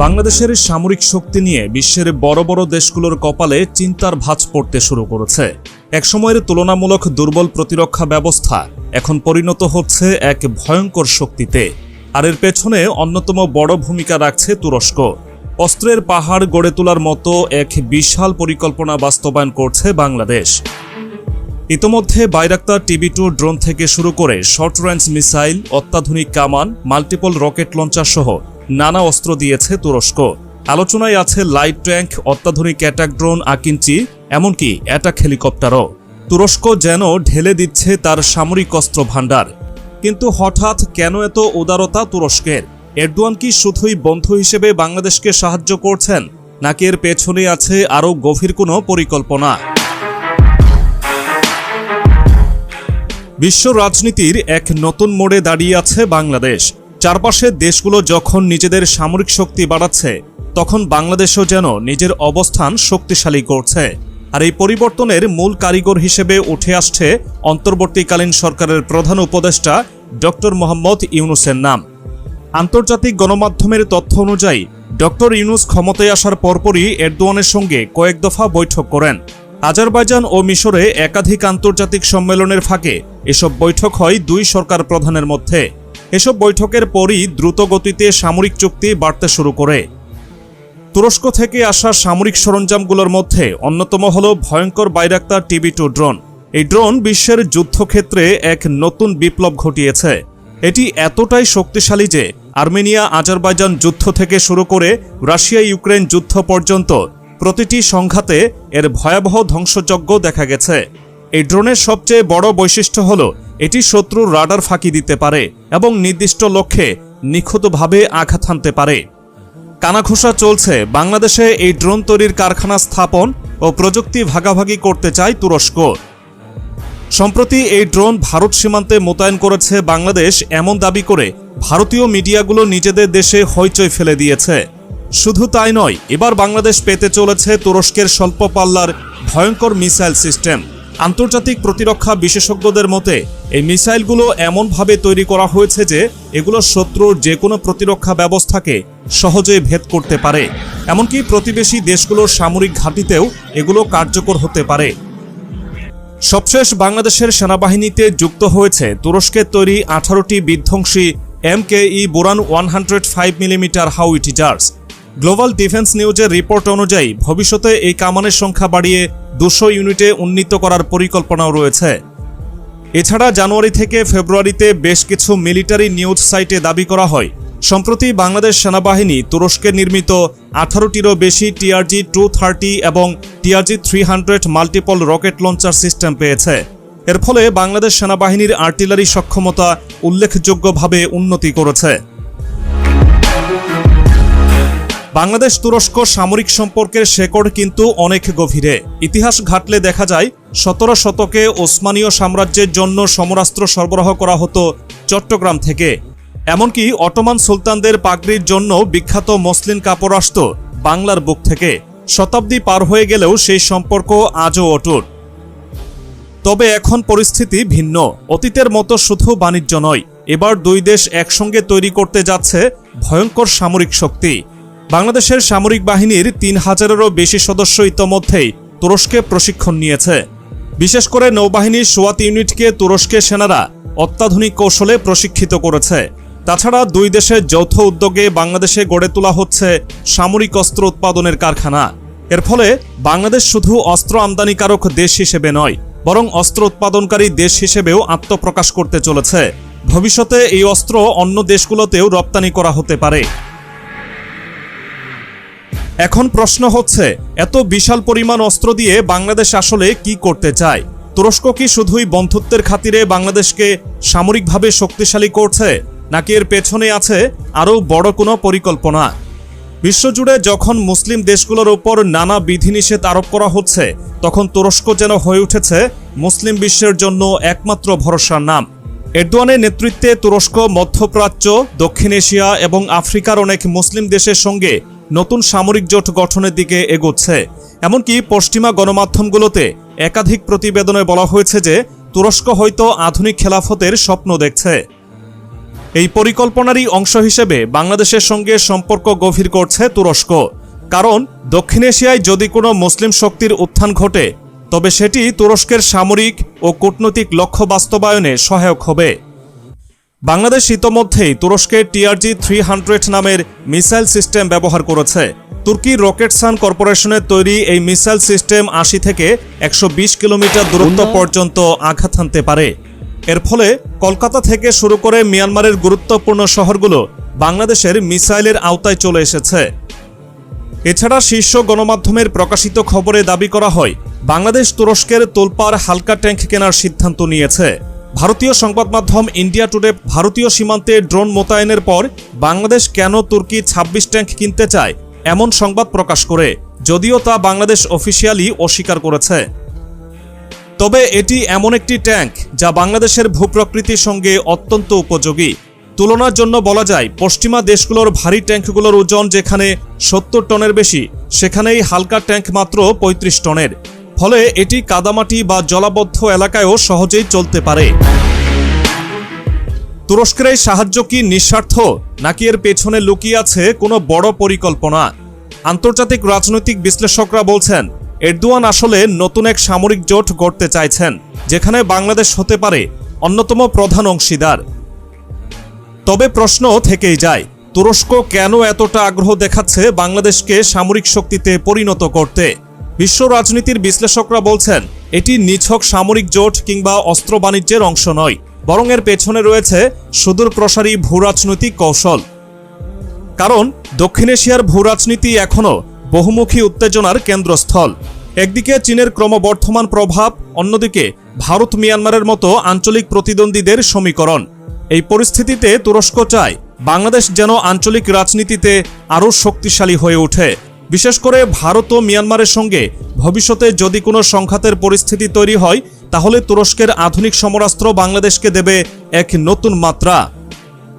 বাংলাদেশের সামরিক শক্তি নিয়ে বিশ্বের বড় বড় দেশগুলোর কপালে চিন্তার ভাঁজ পড়তে শুরু করেছে। একসময়ের তুলনামূলক দুর্বল প্রতিরক্ষা ব্যবস্থা এখন পরিণত হচ্ছে এক ভয়ঙ্কর শক্তিতে, আর এর পেছনে অন্যতম বড় ভূমিকা রাখছে তুরস্ক। অস্ত্রের পাহাড় গড়ে তোলার মতো এক বিশাল পরিকল্পনা বাস্তবায়ন করছে বাংলাদেশ। ইতোমধ্যে বাইরাক্তার টিভি টু ড্রোন থেকে শুরু করে শর্ট রেঞ্জ মিসাইল, অত্যাধুনিক কামান, মাল্টিপল রকেট লঞ্চার সহ নানা অস্ত্র দিয়েছে তুরস্ক। আলোচনায় আছে লাইট ট্যাঙ্ক, অত্যাধুনিক অ্যাটাক ড্রোন, আকিঞ্চি, এমনকি অ্যাটাক হেলিকপ্টারও। তুরস্ক যেন ঢেলে দিচ্ছে তার সামরিক অস্ত্র ভাণ্ডার কিন্তু হঠাৎ কেন এত উদারতা তুরস্কের? এরদোয়ান কি শুধুই বন্ধু হিসেবে বাংলাদেশকে সাহায্য করছেন, নাকি এর পেছনে আছে আরও গভীর কোনো পরিকল্পনা? বিশ্ব রাজনীতির এক নতুন মোড়ে দাঁড়িয়ে আছে বাংলাদেশ। চারপাশের দেশগুলো যখন নিজেদের সামরিক শক্তি বাড়াচ্ছে, তখন বাংলাদেশও যেন নিজের অবস্থান শক্তিশালী করছে। আর এই পরিবর্তনের মূল কারিগর হিসেবে উঠে আসছে অন্তর্বর্তীকালীন সরকারের প্রধান উপদেষ্টা ডক্টর মোহাম্মদ ইউনুসের নাম। আন্তর্জাতিক গণমাধ্যমের তথ্য অনুযায়ী, ডক্টর ইউনুস ক্ষমতায় আসার পরপরই এরদোয়ানের সঙ্গে কয়েক দফা বৈঠক করেন। আজারবাইজান ও মিশরে একাধিক আন্তর্জাতিক সম্মেলনের ফাঁকে এসব বৈঠক হয় দুই সরকার প্রধানের মধ্যে। এসব বৈঠকের পরই দ্রুত গতিতে সামরিক চুক্তি বাড়তে শুরু করে। তুরস্ক থেকে আসা সামরিক সরঞ্জামগুলোর মধ্যে অন্যতম হল ভয়ঙ্কর বাইরাক্তার টিভি টু ড্রোন। এই ড্রোন বিশ্বের যুদ্ধক্ষেত্রে এক নতুন বিপ্লব ঘটিয়েছে। এটি এতটাই শক্তিশালী যে আর্মেনিয়া আজারবাইজান যুদ্ধ থেকে শুরু করে রাশিয়া ইউক্রেন যুদ্ধ পর্যন্ত প্রতিটি সংঘাতে এর ভয়াবহ ধ্বংসযজ্ঞ দেখা গেছে। এই ড্রোনের সবচেয়ে বড় বৈশিষ্ট্য হল এটি শত্রুর রাডার ফাঁকি দিতে পারে এবং নির্দিষ্ট লক্ষ্যে নিখুঁতভাবে আঘাত হানতে পারে। কানাঘোষা চলছে। বাংলাদেশে এই ড্রোন তৈরির কারখানা স্থাপন ও প্রযুক্তি ভাগাভাগি করতে চায় তুরস্ক। সম্প্রতি এই ড্রোন ভারত সীমান্তে মোতায়েন করেছে বাংলাদেশ এমন দাবি করে ভারতীয় মিডিয়াগুলো নিজেদের দেশে হইচই ফেলে দিয়েছে। শুধু তাই নয়, এবার বাংলাদেশ পেতে চলেছে তুরস্কের স্বল্প পাল্লার ভয়ঙ্কর মিসাইল সিস্টেম। আন্তর্জাতিক প্রতিরক্ষা বিশেষজ্ঞদের মতে, এই মিসাইলগুলো এমনভাবে তৈরি করা হয়েছে যে এগুলো শত্রুর যে কোনো প্রতিরক্ষা ব্যবস্থাকে সহজে ভেদ করতে পারে। এমনকি প্রতিবেশী দেশগুলোর সামরিক ঘাঁটিতেও এগুলো কার্যকর হতে পারে। সবশেষ বাংলাদেশের সেনাবাহিনীতে যুক্ত হয়েছে তুরস্কের তৈরি আঠারোটি বিধ্বংসী M K E Boran one hundred five millimetre howitzers global defence নিউজের রিপোর্ট অনুযায়ী ভবিষ্যতে এই কামানের সংখ্যা বাড়িয়ে দুশো ইউনিটে উন্নীত করার পরিকল্পনাও রয়েছে। এছাড়া জানুয়ারি থেকে ফেব্রুয়ারিতে বেশ কিছু মিলিটারি নিউজ সাইটে দাবি করা হয়, সম্প্রতি বাংলাদেশ সেনাবাহিনী তুরস্কে নির্মিত আঠারোটিরও বেশি টিআরজি টু থার্টি এবং TRG three hundred multiple rocket launcher system পেয়েছে। এর ফলে বাংলাদেশ সেনাবাহিনীর আর্টিলারি সক্ষমতা উল্লেখযোগ্যভাবে উন্নতি করেছে। বাংলাদেশ তুরস্ক সামরিক সম্পর্কের শেকড় কিন্তু অনেক গভীরে। ইতিহাস ঘাটলে দেখা যায়, সতেরো শতকে ওসমানীয় সাম্রাজ্যের জন্য সমরাস্ত্র সরবরাহ করা হতো চট্টগ্রাম থেকে। এমনকি অটোমান সুলতানদের পাগড়ির জন্য বিখ্যাত মসলিন কাপড় আসত বাংলার বুক থেকে। শতাব্দী পার হয়ে গেলেও সেই সম্পর্ক আজও অটুট। তবে এখন পরিস্থিতি ভিন্ন। অতীতের মতো শুধু বাণিজ্য নয়, এবার দুই দেশ একসঙ্গে তৈরি করতে যাচ্ছে ভয়ঙ্কর সামরিক শক্তি। বাংলাদেশের সামরিক বাহিনীর তিন হাজারেরও বেশি সদস্য ইতোমধ্যেই তুরস্কে প্রশিক্ষণ নিয়েছে। বিশেষ করে নৌবাহিনীর সোয়াত ইউনিটকে তুরস্কের সেনারা অত্যাধুনিক কৌশলে প্রশিক্ষিত করেছে। তাছাড়া দুই দেশের যৌথ উদ্যোগে বাংলাদেশে গড়ে তোলা হচ্ছে সামরিক অস্ত্র উৎপাদনের কারখানা। এর ফলে বাংলাদেশ শুধু অস্ত্র আমদানিকারক দেশ হিসেবে নয়, বরং অস্ত্র উৎপাদনকারী দেশ হিসেবেও আত্মপ্রকাশ করতে চলেছে। ভবিষ্যতে এই অস্ত্র অন্য দেশগুলোতেও রপ্তানি করা হতে পারে। এখন প্রশ্ন হচ্ছে, এত বিশাল পরিমাণ অস্ত্র দিয়ে বাংলাদেশ আসলে কি করতে চায়? তুরস্ক কি শুধুই বন্ধুত্বের খাতিরে বাংলাদেশকে সামরিকভাবে শক্তিশালী করছে, নাকি এর পেছনে আছে আরও বড় কোনো পরিকল্পনা? বিশ্বজুড়ে যখন মুসলিম দেশগুলোর ওপর নানা বিধিনিষেধ আরোপ করা হচ্ছে, তখন তুরস্ক যেন হয়ে উঠেছে মুসলিম বিশ্বের জন্য একমাত্র ভরসার নাম। এরদোয়ানের নেতৃত্বে তুরস্ক, মধ্যপ্রাচ্য, দক্ষিণ এশিয়া এবং আফ্রিকার অনেক মুসলিম দেশের সঙ্গে নতুন সামরিক জোট গঠনের দিকে এগোচ্ছে। এমনকি পশ্চিমা গণমাধ্যমগুলোতে একাধিক প্রতিবেদনে বলা হয়েছে যে তুরস্ক হয়তো আধুনিক খেলাফতের স্বপ্ন দেখছে। এই পরিকল্পনারই অংশ হিসেবে বাংলাদেশের সঙ্গে সম্পর্ক গভীর করছে তুরস্ক। কারণ দক্ষিণ এশিয়ায় যদি কোনো মুসলিম শক্তির উত্থান ঘটে, তবে সেটি তুরস্কের সামরিক ও কূটনৈতিক লক্ষ্য বাস্তবায়নে সহায়ক হবে। বাংলাদেশ ইতোমধ্যেই তুরস্কে টিআরজি থ্রি হান্ড্রেড নামের মিসাইল সিস্টেম ব্যবহার করেছে। তুর্কি রকেটসান কর্পোরেশনের তৈরি এই মিসাইল সিস্টেম আশি থেকে একশো বিশ কিলোমিটার দূরত্ব পর্যন্ত আঘাত হানতে পারে। এর ফলে কলকাতা থেকে শুরু করে মিয়ানমারের গুরুত্বপূর্ণ শহরগুলো বাংলাদেশের মিসাইলের আওতায় চলে এসেছে। এছাড়া শীর্ষ গণমাধ্যমের প্রকাশিত খবরে দাবি করা হয় বাংলাদেশ তুরস্কের তোলপার হালকা ট্যাঙ্ক কেনার সিদ্ধান্ত নিয়েছে। ভারতীয় সংবাদ মাধ্যম ইন্ডিয়া টুডে ভারতীয় সীমান্তে ড্রোন মোতায়েনের পর বাংলাদেশ কেন তুর্কি ২৬ ট্যাঙ্ক কিনতে চায় এমন সংবাদ প্রকাশ করে, যদিও তা বাংলাদেশ অফিসিয়ালি অস্বীকার করেছে। তবে এটি এমন একটি ট্যাঙ্ক যা বাংলাদেশের ভূপ্রকৃতির সঙ্গে অত্যন্ত উপযোগী। তুলনার জন্য বলা যায়, পশ্চিমা দেশগুলোর ভারী ট্যাঙ্কগুলোর ওজন যেখানে সত্তর টনের বেশি, সেখানেই হালকা ট্যাঙ্ক মাত্র ৩৫ টনের। ফলে এটি কাদামাটি বা জলাবদ্ধ এলাকায়ও সহজেই চলতে পারে। তুরস্কের এই সাহায্য কি নিঃস্বার্থ? নাকি এর পেছনে লুকিয়ে আছে কোনো বড় পরিকল্পনা? আন্তর্জাতিক রাজনৈতিক বিশ্লেষকরা বলছেন, এরদোয়ান আসলে নতুন এক সামরিক জোট গড়তে চাইছেন, যেখানে বাংলাদেশ হতে পারে অন্যতম প্রধান অংশীদার। তবে প্রশ্ন থেকেই যায়, তুরস্ক কেন এতটা আগ্রহ দেখাচ্ছে বাংলাদেশকে সামরিক শক্তিতে পরিণত করতে? বিশ্ব রাজনীতির বিশ্লেষকরা বলছেন, এটি নিছক সামরিক জোট কিংবা অস্ত্র বাণিজ্যের অংশ নয়, বরং এর পেছনে রয়েছে সুদূর প্রসারী ভূরাজনৈতিক কৌশল। কারণ, দক্ষিণ এশিয়ার ভূরাজনীতি এখনও বহুমুখী উত্তেজনার কেন্দ্রস্থল। একদিকে চীনের ক্রমবর্ধমান প্রভাব, অন্যদিকে ভারত মিয়ানমারের মতো আঞ্চলিক প্রতিদ্বন্দ্বীদের সমীকরণ। এই পরিস্থিতিতে তুরস্ক চায়, বাংলাদেশ যেন আঞ্চলিক রাজনীতিতে আরও শক্তিশালী হয়ে ওঠে। বিশেষ করে ভারত ও মিয়ানমারের সঙ্গে ভবিষ্যতে যদি কোনো সংঘাতের পরিস্থিতি তৈরি হয়, তাহলে তুরস্কের আধুনিক সমরাস্ত্র বাংলাদেশকে দেবে এক নতুন মাত্রা।